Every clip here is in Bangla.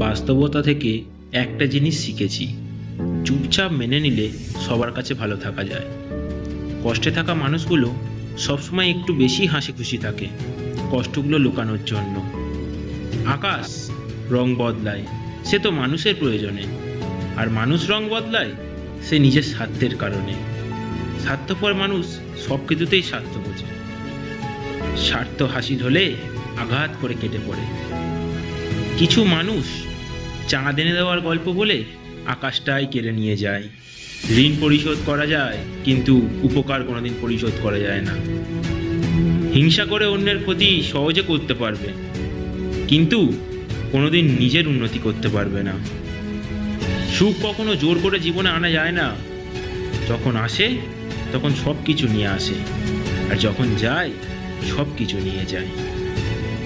বাস্তবতা থেকে একটা জিনিস শিখেছি। চুপচাপ মেনে নিলে সবার কাছে ভালো থাকা যায়। কষ্টে থাকা মানুষগুলো সবসময় একটু বেশি হাসি খুশি থাকে কষ্টগুলো লুকানোর জন্য। আকাশ রং বদলায়, সে তো মানুষের প্রয়োজনে। আর মানুষ রং বদলায়, সে নিজের স্বার্থের কারণে। স্বার্থপর মানুষ সব কিছুতেই স্বার্থ বোঝে। স্বার্থ হাসি হলে আঘাত করে কেটে পড়ে। কিছু মানুষ চাঁদ এনে দেওয়ার গল্প বলে আকাশটাই কেড়ে নিয়ে যায়। ঋণ পরিশোধ করা যায়, কিন্তু উপকার কোনোদিন পরিশোধ করা যায় না। হিংসা করে অন্যের ক্ষতি সহজে করতে পারবে, কিন্তু কোনোদিন নিজের উন্নতি করতে পারবে না। সুখ কখনো জোর করে জীবনে আনা যায় না। যখন আসে, তখন সব কিছু নিয়ে আসে, আর যখন যায় সব কিছু নিয়ে যায়।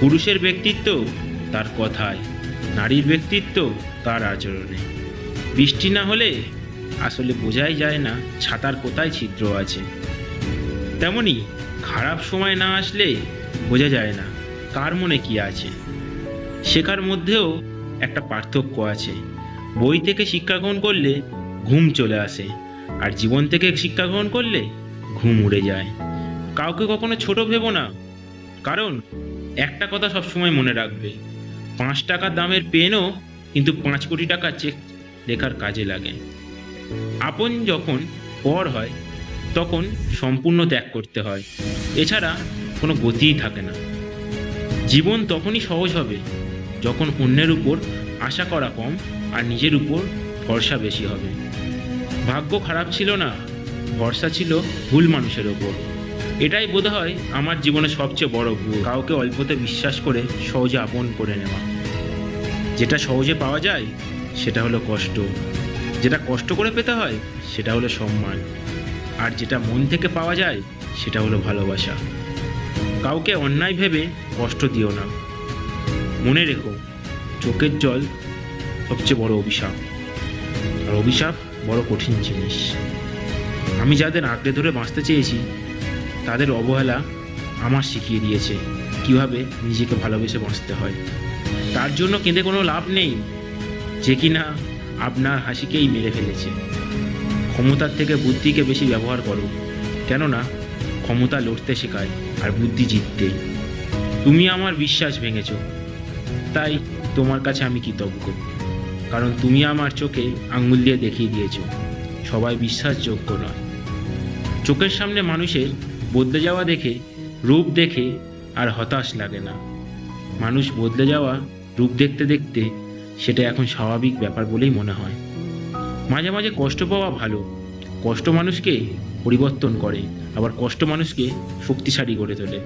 পুরুষের ব্যক্তিত্ব তার কথায় নারীর ব্যক্তিত্ব তার আচরণে। বৃষ্টি না হলে আসলে বোঝাই যায় না ছাতার কোথায় ছিদ্র আছে। তেমনি খারাপ সময় না আসলে বোঝা যায় না কার মনে কি আছে। শেখার মধ্যেও একটা পার্থক্য আছে। বই থেকে শিক্ষা গ্রহণ করলে ঘুম চলে আসে আর জীবন থেকে শিক্ষা গ্রহণ করলে ঘুম উড়ে যায়। কাউকে কখনো ছোট ভেবো না, কারণ একটা কথা সবসময় মনে রাখবে পাঁচ টাকার দামের পেনও কিন্তু পাঁচ কোটি টাকার চেক লেখার কাজে লাগে। আপন যখন পর হয়, তখন সম্পূর্ণ ত্যাগ করতে হয়। এছাড়া কোনো গতিই থাকে না। জীবন তখনই সহজ হবে যখন অন্যের উপর আশা করা কম আর নিজের উপর ভরসা বেশি হবে। ভাগ্য খারাপ ছিল না, ভরসা ছিল ভুল মানুষের ওপর এটাই বোধ হয় আমার জীবনে সবচেয়ে বড় ভুল। কাউকে অল্পতে বিশ্বাস করে সহজে আপন করে নেওয়া। যেটা সহজে পাওয়া যায়, সেটা হলো কষ্ট। যেটা কষ্ট করে পেতে হয়, সেটা হলো সম্মান। আর যেটা মন থেকে পাওয়া যায়, সেটা হলো ভালোবাসা। কাউকে অন্যায় ভেবে কষ্ট দিও না। মনে রেখো, চোখের জল সবচেয়ে বড় অভিশাপ। আর অভিশাপ বড় কঠিন জিনিস। আমি যাদের আঁকড়ে ধরে বাঁচতে চেয়েছি তাদের অবহেলা আমার শিখিয়ে দিয়েছে কীভাবে নিজেকে ভালোবেসে বাঁচতে হয়। তার জন্য কেঁদে কোনো লাভ নেই যে কিনা আপনার হাসিকেই মেরে ফেলেছে। ক্ষমতার থেকে বুদ্ধিকে বেশি ব্যবহার করো, কেননা ক্ষমতা লড়তে শেখায় আর বুদ্ধি জিততে। তুমি আমার বিশ্বাস ভেঙেছ, তাই তোমার কাছে আমি কৃতজ্ঞ। কারণ তুমি আমার চোখে আঙ্গুল দিয়ে দেখিয়ে দিয়েছ, সবাই বিশ্বাসযোগ্য নয়। চোখের সামনে মানুষের বদলে যাওয়া দেখে, রূপ দেখে আর হতাশ লাগে না। মানুষ বদলে যাওয়া, রূপ দেখতে দেখতে সেটা এখন স্বাভাবিক ব্যাপার বলেই মনে হয়। মাঝে মাঝে কষ্ট পাওয়া ভালো। কষ্ট মানুষকে পরিবর্তন করে, আবার কষ্ট মানুষকে শক্তিশালী করে তোলে।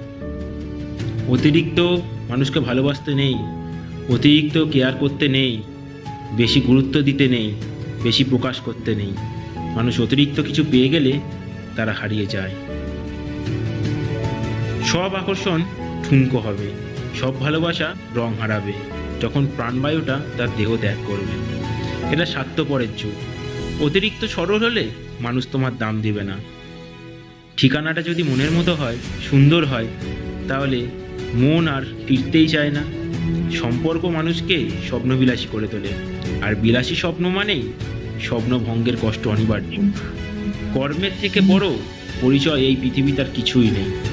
অতিরিক্ত মানুষকে ভালোবাসতে নেই, অতিরিক্ত কেয়ার করতে নেই, বেশি গুরুত্ব দিতে নেই, বেশি প্রকাশ করতে নেই। মানুষ অতিরিক্ত কিছু পেয়ে গেলে তারা হারিয়ে যায়। সব আকর্ষণ ঠুনকো হবে। সব ভালোবাসা রং হারাবে। যখন প্রাণবায়ুটা তার দেহ ত্যাগ করবে। এটা স্বার্থপরের যুগ। অতিরিক্ত সরল হলে মানুষ তোমার দাম দিবে না। ঠিকানাটা যদি মনের মতো হয়, সুন্দর হয়, তাহলে মন আর ফিরতেই চায় না। সম্পর্ক মানুষকে স্বপ্নবিলাসী করে তোলে। আর বিলাসী স্বপ্ন মানেই স্বপ্নভঙ্গের কষ্ট অনিবার্য। কর্মের থেকে বড় পরিচয় এই পৃথিবী তার কিছুই নেই।